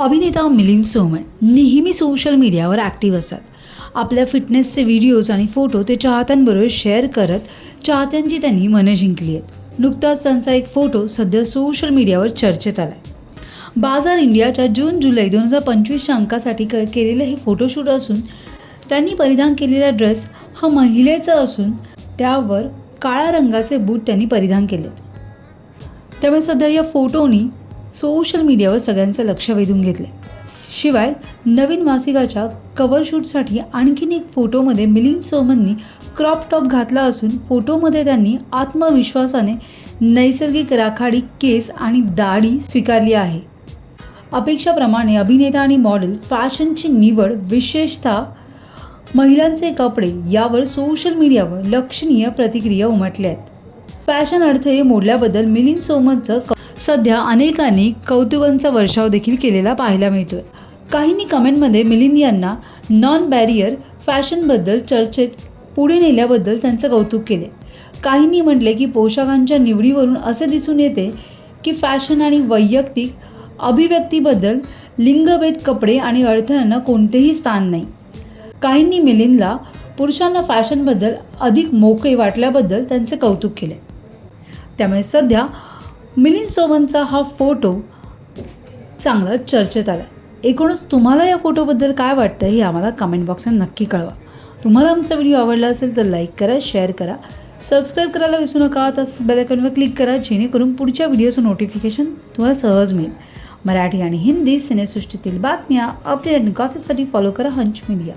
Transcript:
अभिनेता मिलिंद सोमण नेहमी सोशल मीडियावर ॲक्टिव्ह असतात. आपल्या फिटनेसचे व्हिडिओज आणि फोटो ते चाहत्यांबरोबर शेअर करत चाहत्यांची त्यांनी मनं जिंकली आहेत. नुकताच त्यांचा एक फोटो सध्या सोशल मीडियावर चर्चेत आला आहे बाजार इंडियाच्या जून जुलै दोन हजार पंचवीसच्या अंकासाठी क केलेलं हे फोटोशूट असून त्यांनी परिधान केलेला ड्रेस हा महिलेचा असून त्यावर काळ्या रंगाचे बूट त्यांनी परिधान केलेत त्यामुळे सध्या या फोटोनी सोशल मीडियावर सगळ्यांचं लक्ष वेधून घेतले शिवाय नवीन मासिकाच्या कव्हर शूटसाठी आणखीन एक फोटोमध्ये मिलिंद सोमननी क्रॉप टॉप घातला असून फोटोमध्ये त्यांनी आत्मविश्वासाने नैसर्गिक राखाडी केस आणि दाढी स्वीकारली आहे. अपेक्षाप्रमाणे अभिनेता आणि मॉडेल फॅशनची निवड विशेषतः महिलांचे कपडे यावर सोशल मीडियावर लक्षणीय प्रतिक्रिया उमटल्या आहेत. फॅशन अडथळे मोडल्याबद्दल मिलिंद सोमनचं क- सध्या अनेकांनी कौतुकांचा वर्षाव देखील केलेला पाहायला मिळतोय. काहींनी कमेंटमध्ये मिलिंद यांना नॉन बॅरियर फॅशनबद्दल चर्चेत पुढे नेल्याबद्दल त्यांचं कौतुक केले. काहींनी म्हटले की पोशाखांच्या निवडीवरून असे दिसून येते की फॅशन आणि वैयक्तिक अभिव्यक्तीबद्दल लिंगभेद कपडे आणि अडथळ्यांना कोणतेही स्थान नाही. काहींनी मिलिंदला पुरुषांना फॅशनबद्दल अधिक मोकळे वाटल्याबद्दल त्यांचे कौतुक केले. त्यामुळे सध्या मिलिंद सोमनचा हा फोटो चांगला चर्चेत आला. एकूणच तुम्हाला या फोटोबद्दल काय वाटतं हे आम्हाला कमेंट बॉक्समध्ये नक्की कळवा. तुम्हाला आमचा व्हिडिओ आवडला असेल तर लाईक करा शेअर करा. सबस्क्राईब करायला विसरू नका तसंच बेलायकॉनवर क्लिक करा जेणेकरून पुढच्या व्हिडिओचं नोटिफिकेशन तुम्हाला सहज मिळेल. मराठी आणि हिंदी सिनेसृष्टीतील बातम्या अपडेट आणि गॉसिपसाठी फॉलो करा हंच मीडिया